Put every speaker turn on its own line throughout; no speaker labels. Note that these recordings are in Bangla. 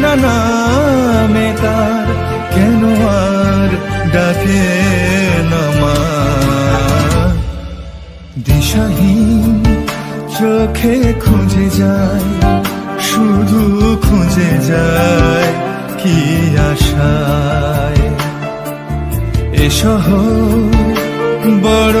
চেনা নামে তার, কেন আর ডাকে নামা দিশাহীন চোখে খুঁজে যায়, শুধু খুঁজে যায় কি আশায়। এ শহর বড়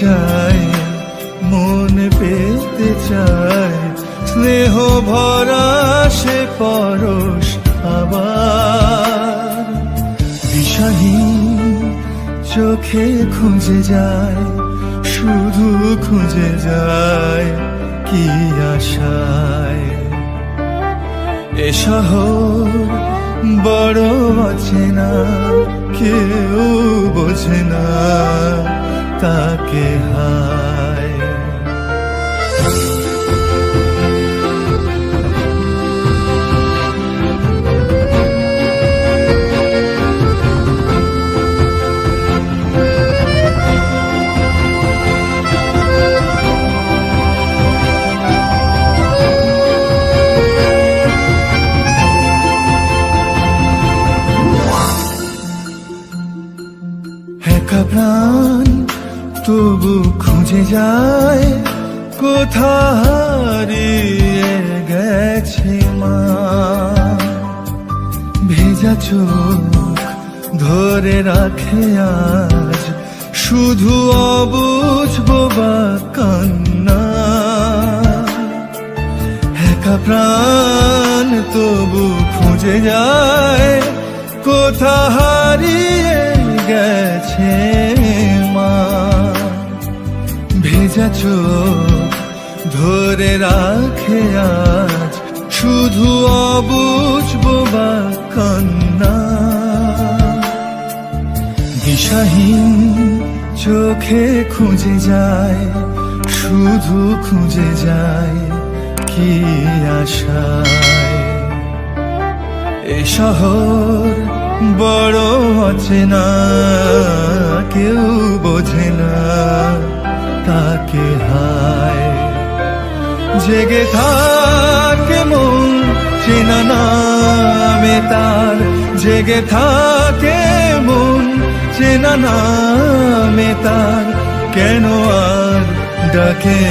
চাই মন পেতে চাই স্নেহ ভরা সে পরশ আবার। দিশাহীন চোখে খুঁজে যায়, শুধু খুঁজে যায় কি আশায়। এ শহর বড় না, কেউ বোঝে না। তাকে হায় একা প্রাণ তবু খুঁজে যায় কোথা হারিয়ে গেছে মা। ভেজা চোখ ধরে রাখে আজ শুধু অবুঝবো বা কান্না। একা প্রাণ তবু খুঁজে যায় কোথা হারিয়ে ভেজা চোখ ধরে রাখে আজ। শুধু অবুঝবো বা কান্না। দিশাহীন চোখে খুঁজে যায়, শুধু খুঁজে যায় কি আশায়। এ শহর বড় আছে না কেউ বোঝে না। জেগে থাকে মন চেনা নামে তার। জেগে থাকে মন চেনা নামে তার। কেন আর ডাকে?